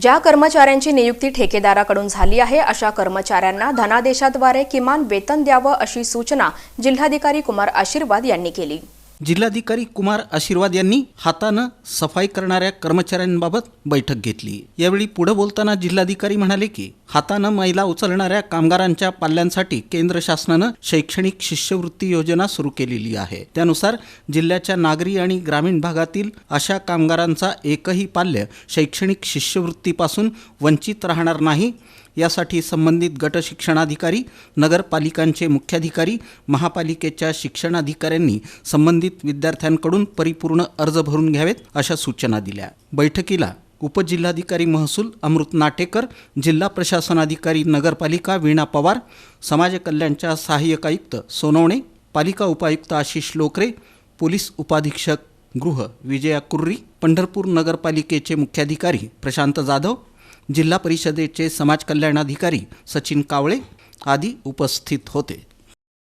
ज्या कर्मचाऱ्यांची नियुक्ती ठेकेदाराकडून झाली आहे अशा कर्मचाऱ्यांना धनादेशाद्वारे किमान वेतन द्यावं अशी सूचना जिल्हाधिकारी कुमार आशीर्वाद यांनी केली. जिल्हाधिकारी कुमार आशीर्वाद यांनी हातानं सफाई करणाऱ्या कर्मचाऱ्यांबाबत बैठक घेतली. यावेळी पुढे बोलताना जिल्हाधिकारी म्हणाले की हातानं महिला उचलणाऱ्या कामगारांच्या पाल्यांसाठी केंद्र शासनानं शैक्षणिक शिष्यवृत्ती योजना सुरू केलेली आहे. त्यानुसार जिल्ह्याच्या नागरी आणि ग्रामीण भागातील अशा कामगारांचा एकही पाल्य शैक्षणिक शिष्यवृत्तीपासून वंचित राहणार नाही. यासाठी संबंधित गट शिक्षणाधिकारी नगरपालिकांचे मुख्याधिकारी महापालिकेच्या शिक्षणाधिकाऱ्यांनी संबंधित विद्यार्थ्यांकडून परिपूर्ण अर्ज भरून घ्यावेत अशा सूचना दिल्या. बैठकीला उपजिल्हाधिकारी महसूल अमृत नाटेकर जिल्हा प्रशासनाधिकारी नगरपालिका वीणा पवार समाज कल्याणच्या सहाय्यक आयुक्त सोनवणे पालिका उपायुक्त आशिष लोकरे पोलीस उपाधीक्षक गृह विजया कुर्री पंढरपूर नगरपालिकेचे मुख्याधिकारी प्रशांत जाधव जिल्हा परिषदेचे समाज कल्याणाधिकारी सचिन कावळे आदी उपस्थित होते.